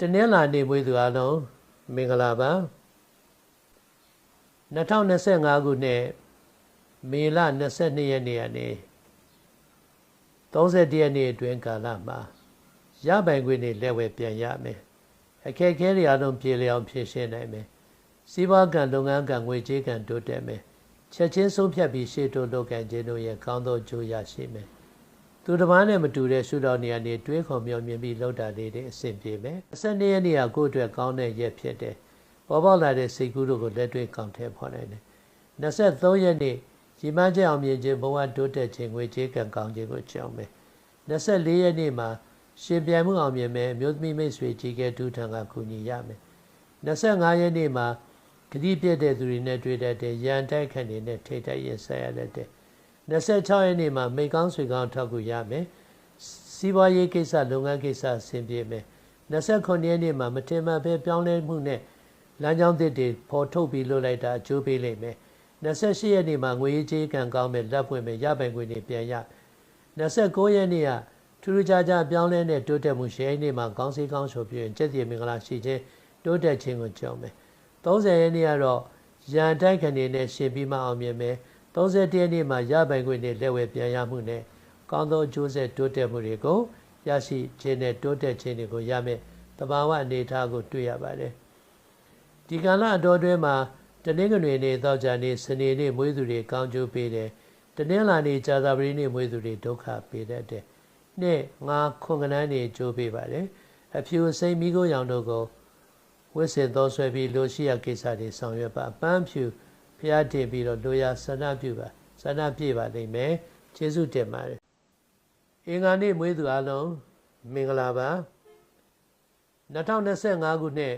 တနင်္လာနေ့မွေးသူအလုံးမင်္ဂလာပါ2025ခုနှစ်မေလ22ရက်နေ့ကနေ31ရက်နေ့အတွင်းကာလမှာရပိုင်ခွင့်တွေလက်ဝဲပြန်ရမယ်အခက်အခဲတွေအလုံးပြေလျောင်ဖြေရှင်းနိုင်မယ်စီးပွားကံလုပ်ငန်းကံငွေကြေးကံတိုးတက်မယ်ချက်ချင်းဆုံးဖြတ်ပြီးရှေ့တိုးလုပ်ကံခြင်းတို့ရဲ့ကောင်းသောကြိုးရရှိမယ် သူတစ်ပါးနဲ့မတူတဲ့ရှုတော်နေရာနေတွေးခေါ်မျှော်မြင်ပြီးလောက်တာလေးတွေအဆင်ပြေမယ်။12ရက်နေ့ကကိုယ့်အတွက်ကောင်းတဲ့ရက်ဖြစ်တယ်။ပေါ်ပေါက်လာတဲ့စိတ်ကူးတို့ကိုလက်တွေ့ကောင်းထဲဖော်နိုင်တယ်။23ရက်နေ့ရီမန်းချက်အောင်မြင်ခြင်းဘဝတိုးတက်ခြင်းငွေကြေးကံကောင်းခြင်းကိုကြောင်းမယ်။24ရက်နေ့မှာရှင်ပြိုင်မှုအောင်မြင်မယ်မြို့သမီးမိတ်ဆွေကြီးကဲဒူးထံကကူညီရမယ်။25ရက်နေ့မှာဂတိပြည့်တဲ့သူတွေနဲ့တွေ့တတ်တဲ့ရန်တိုက်ခန့်တွေနဲ့ထိတ်တိုက်ရင်ဆက်ရတဲ့ 26ရက်နေ့မှာမိကောင်းဆွေကောင်းထောက်ကူရမယ်စီးပွားရေးကိစ္စလုပ်ငန်းကိစ္စဆင်ပြေမယ်29ရက်နေ့မှာမတင်မပဲပြောင်းလဲမှုနဲ့လမ်းကြောင်းသစ်တွေပေါ်ထုတ်ပြီးလွတ်လိုက်တာအကျိုးပေးလိမ့်မယ်28ရက်နေ့မှာငွေကြေးကံကောင်းမယ်လက်ပွင့်မယ်ရပိုင်ခွင့်တွေပြန်ရ29ရက်နေ့ကထူးထူးခြားခြားပြောင်းလဲတဲ့တိုးတက်မှုရှယ်နေ့မှာကောင်းစီကောင်းဆိုပြရင်ကျက်စီမင်္ဂလာရှိခြင်းတိုးတက်ခြင်းကိုကြောင်းမယ်30ရက်နေ့ကတော့ရန်တိုက်ခံနေနဲ့ရှင်ပြီးမှအောင်မြင်မယ် 31ရက်နေ့မှာရပိုင်ခွင့်နဲ့လက်ဝဲပြန်ရမှုနဲ့ကောင်းသောအကျိုးဆက်တိုးတက်မှုတွေကိုရရှိခြင်းနဲ့တိုးတက်ခြင်းတွေကိုရမယ်တဘာဝအနေအထားကိုတွေ့ရပါတယ်ဒီကာလအတော်တွင်းမှာတနင်္ဂနွေနေ့သောကြာနေ့စနေနေ့မွေးသူတွေကောင်းကျိုးပေးတယ်တနင်္လာနေ့ကြာသပတေးနေ့မွေးသူတွေဒုက္ခပေးတတ်တယ်နှစ်ငါခွန်ကနန်းနေကြိုးပေးပါတယ်အဖြူစိမ့်မိကိုရောင်တို့ကိုဝစ်စင်သောဆွဲပြီးလိုရှိရကိစ္စတွေဆောင်ရွက်ပါပန်းဖြူ ဖျားတင်ပြီးတော့လိုရာဆန္ဒပြုပါဆန္ဒပြပါလိမ့်မယ်ကျေးဇူးတင်ပါတယ်အင်္ဂါနေ့မွေးသူအလုံးမင်္ဂလာပါ2025ခုနှစ်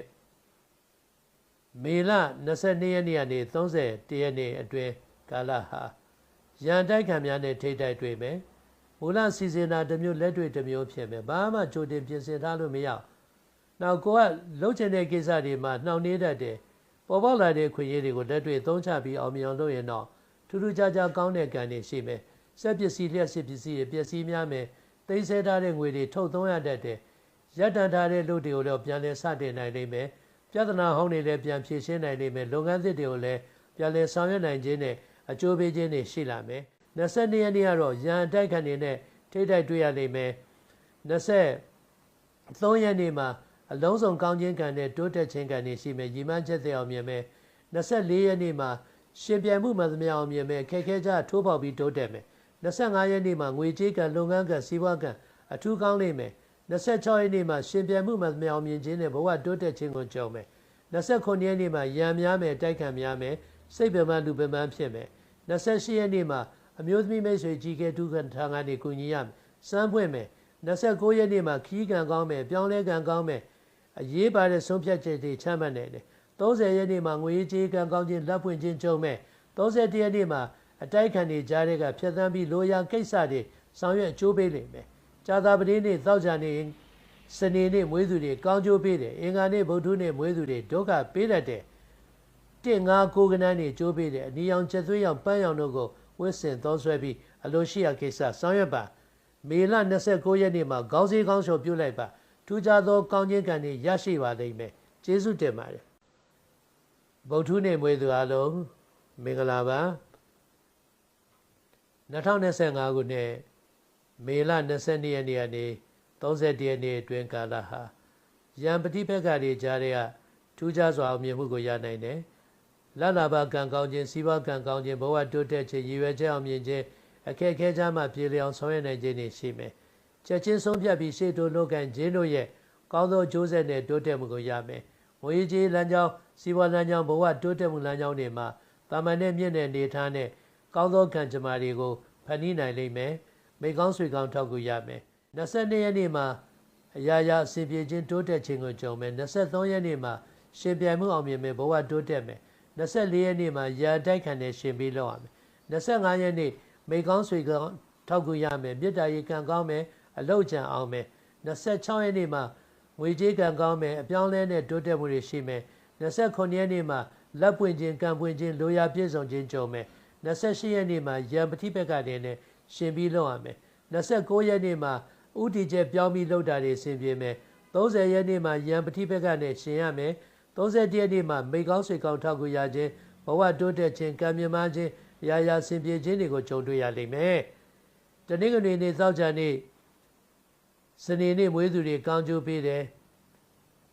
မေလ22ရက်နေ့ကနေ30ရက်နေ့အတွင်းကာလဟာရန်တိုက်ခံများနဲ့ထိတ်တိုက်တွေ့မယ်မူလစီစဉ်တာတစ်မျိုးလက်တွေ့တစ်မျိုးဖြစ်မယ်ဘာမှကြိုတင်ပြင်ဆင်ထားလို့မရနောက်ကိုကလှုပ်ချင်တဲ့ကိစ္စတွေမှာနှောင့်နှေးတတ်တယ် ပေါ်ပေါက်လာတဲ့ခွင့်ရည်တွေကိုလက်တွေ့သုံးချပြီးအောင်မြင်အောင်လုပ်ရင်တော့ထူးထူးခြားခြားကောင်းတဲ့ကံတွေရှိမယ်စက်ပစ္စည်းလျှက်စစ်ပစ္စည်းတွေပျက်စီးများမယ်သိမ်းဆည်းထားတဲ့ငွေတွေထုတ်သုံးရတတ်တယ်ရပ်တန့်ထားတဲ့လူတွေကိုလည်းပြန်လည်စတင်နိုင်လိမ့်မယ်ပြဿနာဟောင်းတွေလည်းပြန်ဖြေရှင်းနိုင်လိမ့်မယ်လုပ်ငန်းသစ်တွေကိုလည်းပြန်လည်ဆောင်ရွက်နိုင်ခြင်းနဲ့အကျိုးပေးခြင်းတွေရှိလာမယ်22ရက်နေ့ကတော့ရန်တိုက်ခန့်နေနဲ့ထိတိုက်တွေ့ရလိမ့်မယ်23ရက်နေ့မှာ အလုံးစုံကောင်းခြင်းကံနဲ့တိုးတက်ခြင်းကံတွေရှိမယ်ညီမချက်တဲ့အောင်မြင်မယ်24ရက်နေ့မှာရှင်ပြိုင်မှုမှန်သမျှအောင်မြင်မယ်ခက်ခဲကြထိုးပေါက်ပြီးတိုးတက်မယ်25ရက်နေ့မှာငွေကြေးကံလုပ်ငန်းကံစီးပွားကံအထူးကောင်းလိမ့်မယ်26ရက်နေ့မှာရှင်ပြိုင်မှုမှန်သမျှအောင်မြင်ခြင်းနဲ့ဘဝတိုးတက်ခြင်းကိုကြုံမယ်29ရက်နေ့မှာရံများမယ်တိုက်ခံများမယ်စိတ်ပင်ပန်းလူပင်ပန်းဖြစ်မယ်28ရက်နေ့မှာအမျိုးသမီးမိတ်ဆွေကြီးကဲဒုက္ခထာငါနေကူညီရမယ်စမ်းဖွင့်မယ်29ရက်နေ့မှာခီးကံကောင်းမယ်ပြောင်းလဲကံကောင်းမယ် အရေးပါတဲ့ဆုံးဖြတ်ချက်တွေချမှတ်နိုင်တယ်30ရက်နေ့မှာငွေကြေးကံကောင်းခြင်းလက်ဖွင့်ခြင်းကြုံမဲ့31ရက်နေ့မှာအတိုက်ခံတွေကြားတဲ့ကဖြတ်သန်းပြီးလိုရာကိစ္စတွေဆောင်ရွက်အကျိုးပေးလိမ့်မယ်ကြာသာပတိနေ့သောကြာနေ့စနေနေ့မွေးသူတွေကောင်းကျိုးပေးတယ်အင်္ဂါနေ့ဗုဒ္ဓနေ့မွေးသူတွေဒုက္ခပေးတတ်တယ်တင်ငါကိုကနန်းတွေကျိုးပေးတယ်အနီရောင်ချက်သွေးရောင်ပန်းရောင်တို့ကိုဝစ်စင်သောဆွဲပြီးအလိုရှိရာကိစ္စဆောင်ရွက်ပါမေလ29ရက်နေ့မှာခေါင်းစည်းကောင်းချော်ပြုလိုက်ပါ ထူးခြားသောကောင်းခြင်းကံတွေရရှိပါလိမ့်မယ်ကျေးဇူးတင်ပါတယ်ဗုဒ္ဓနေ့မွေးသူအလုံးမင်္ဂလာပါ2025ခုနှစ်မေလ22ရက်နေ့ကနေ31ရက်နေ့အတွင်းကာလဟာရံပတိဘက်ကတွေကြားတဲ့ကထူးခြားစွာအောင်မြင်မှုကိုရနိုင်တယ်လလဘကံကောင်းခြင်းစီးပွားကံကောင်းခြင်းဘဝတိုးတက်ခြင်းရည်ရွယ်ချက်အောင်မြင်ခြင်းအခက်အခဲကြားမှာပြေလျောင်ဆောင်ရွက်နိုင်ခြင်းတွေရှိမယ် ချက်ချင်းဆုံးဖြတ်ပြီးရှေ့တိုးလုပ်ကန်ခြင်းတို့ရဲ့ကောင်းသောကြိုးဆက်နဲ့တိုးတက်မှုကိုရမယ်။ငွေကြေးလမ်းကြောင်းစီးပွားလမ်းကြောင်းဘဝတိုးတက်မှုလမ်းကြောင်းတွေမှာတာမန်နဲ့မြင့်တဲ့နေထားနဲ့ကောင်းသောကံကြမ္မာတွေကိုဖန်တီးနိုင်လိမ့်မယ်။မိကောင်းဆွေကောင်းထောက်ကူရမယ်။22ရက်နေ့မှာအရာရာအစဉ်ပြေခြင်းတိုးတက်ခြင်းကိုကြုံမယ်။23ရက်နေ့မှာရှင်ပြိုင်မှုအောင်မြင်မယ်ဘဝတိုးတက်မယ်။24ရက်နေ့မှာရာတိုက်ခံတဲ့ရှင်ပြီးလောက်ရမယ်။25ရက်နေ့မိကောင်းဆွေကောင်းထောက်ကူရမယ်။မြစ်တာရီကံကောင်းမယ် အလောက်ချံအောင်မယ်26ရက်နေ့မှာငွေကြေးကံကောင်းမယ်အပြောင်းလဲနဲ့တိုးတက်မှုတွေရှိမယ်29ရက်နေ့မှာလက်ပွင့်ခြင်းကံပွင့်ခြင်းလိုရာပြည့်စုံခြင်းကြုံမယ်28ရက်နေ့မှာရံပတိဘက်ကတည်းနဲ့ရှင်ပြီးလုပ်ရမယ်29ရက်နေ့မှာဥတီချက်ပြောင်းပြီးလုပ်တာတွေဆင်ပြေမယ်30ရက်နေ့မှာယံပတိဘက်ကနဲ့ရှင်ရမယ်31ရက်နေ့မှာမိကောင်းဆွေကောင်းထောက်ကူရခြင်းဘဝတိုးတက်ခြင်းကံမြမခြင်းရာရာဆင်ပြေခြင်းတွေကိုကြုံတွေ့ရလိမ့်မယ်တနင်္ဂနွေနေ့သောကြာနေ့ စနေနေ့မွေးသူတွေကောင်းကျိုးပေးတယ်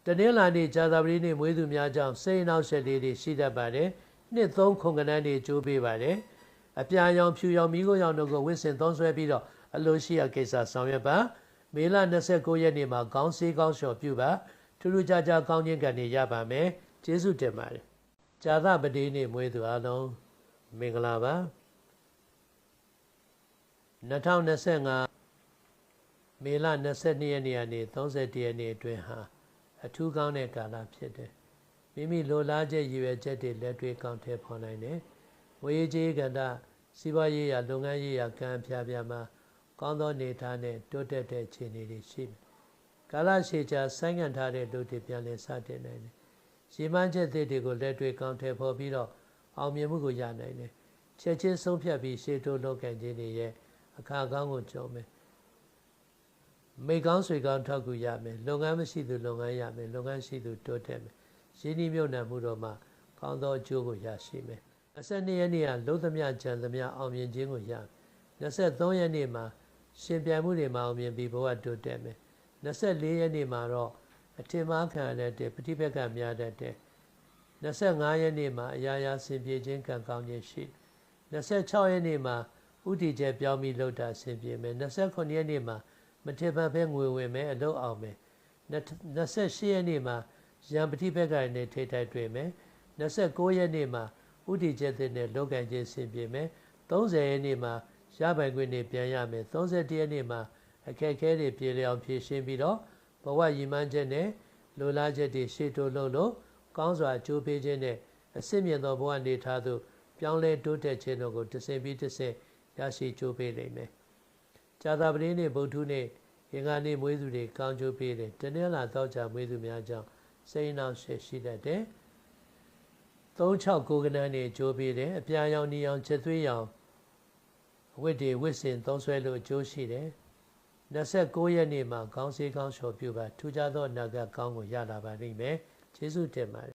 တနင်္လာနေ့ဇာတာပတိနေ့မွေးသူများကြောင့်စိတ်အနှောက်အယှက်လေးတွေရှိတတ်ပါတယ်နှစ်သုံးခုကနန်းတွေကျိုးပေးပါတယ်အပြာရောင်ဖြူရောင်မိခိုးရောင်တို့ကိုဝင့်စင်သုံးဆွဲပြီးတော့အလိုရှိရာကိစ္စဆောင်ရွက်ပါမေလ29ရက်နေ့မှာခေါင်းစည်းကောင်းလျှော်ပြုပါထူးထူးခြားခြားကောင်းခြင်းကံတွေရပါမယ်ကျေးဇူးတင်ပါတယ်ဇာသပတိနေ့မွေးသူအလုံးမင်္ဂလာပါ2025 မေလ22ရက်နေ့ကနေ31ရက်နေ့အတွင်းဟာအထူးကောင်းတဲ့ကာလဖြစ်တယ်မိမိလိုလားချက်ရည်ရွယ်ချက်တွေလက်တွေ့ကောင်းထည့်ဖော်နိုင်တယ်ဝေးကြီးကန္တစီးပွားရေးရာလုပ်ငန်းရေးရာကံဖြာဖြာမှာကောင်းသောနေထားနဲ့တိုးတက်တဲ့အခြေအနေတွေရှိတယ်ကာလရှည်ကြာဆိုင်းငံ့ထားတဲ့လူတွေပြန်လည်စတင်နိုင်တယ်ရည်မှန်းချက်တွေကိုလက်တွေ့ကောင်းထည့်ဖော်ပြီးတော့အောင်မြင်မှုကိုရနိုင်တယ်ချက်ချင်းဆုံးဖြတ်ပြီးရှေ့တိုးလုပ်ကံခြင်းတွေရဲ့အခါကောင်းကိုကြုံမယ် မိကောင်းဆွေကောင်းထောက်ကူရမယ်လုပ်ငန်းမရှိသူလုပ်ငန်းရမယ်လုပ်ငန်းရှိသူတိုးတက်မယ်ရင်းနှီးမြှုပ်နှံမှုတော့မှကောင်းသောအကျိုးကိုရရှိမယ်22ရက်နေ့ကလုံးသမျှကြံသမျှအောင်မြင်ခြင်းကိုရ23ရက်နေ့မှာရှင်ပြိုင်မှုတွေမှာအောင်မြင်ပြီးဘဝတိုးတက်မယ်24ရက်နေ့မှာတော့အထင်မှားခံရတဲ့ပฏิပက္ခများတတ်တဲ့25ရက်နေ့မှာအရာရာဆင်ပြေခြင်းကံကောင်းခြင်းရှိ26ရက်နေ့မှာဥတီကျပြောင်းပြီးလှုပ်တာဆင်ပြေမယ်29ရက်နေ့မှာ မထင်မှန်ပဲငွေဝင်မယ်အလုပ်အောင်မယ်28ရက်နေ့မှာရံပတိဘက်ကနဲ့ထိတိုက်တွေ့မယ်29ရက်နေ့မှာဥတီကျတဲ့နဲ့လောကန်ခြင်းဆင်ပြေမယ်30ရက်နေ့မှာရပိုင်ခွင့်နေပြန်ရမယ်31ရက်နေ့မှာအခက်အခဲတွေပြေလည်အောင်ဖြေရှင်းပြီးတော့ဘဝရည်မှန်းချက်နဲ့လိုလားချက်တွေရှေ့တိုးလို့လို့ကောင်းစွာအကျိုးပေးခြင်းနဲ့အစစ်မြင့်သောဘဝနေထားသို့ပြောင်းလဲတိုးတက်ခြင်းတို့ကိုတဆင်ပြီးတဆင်ရရှိကြိုးပေးနိုင်မယ်။ ဇာတာပတိနေ့ဗုဒ္ဓနေ့အင်္ဂါနေ့မွေးသူတွေကောင်းကျိုးပေးတယ်။တနင်္လာသောကြာမွေးသူများကြောင့်စိတ်နှောက်ရှက်ရှိတတ်တယ်။36ကနန်းနေကြိုးပေးတယ်။အပြာရောင်နီရောင်ချက်သွေးရောင်ဝိတ္တေဝိစင်သုံးဆွဲလို့အကျိုးရှိတယ်။29ရက်နေ့မှာခေါင်းစည်းကောင်းလျှော်ပြုပါထူးခြားသောအနာဂတ်ကောင်းကိုရလာပါလိမ့်မယ်။ကျေးဇူးတင်ပါတယ်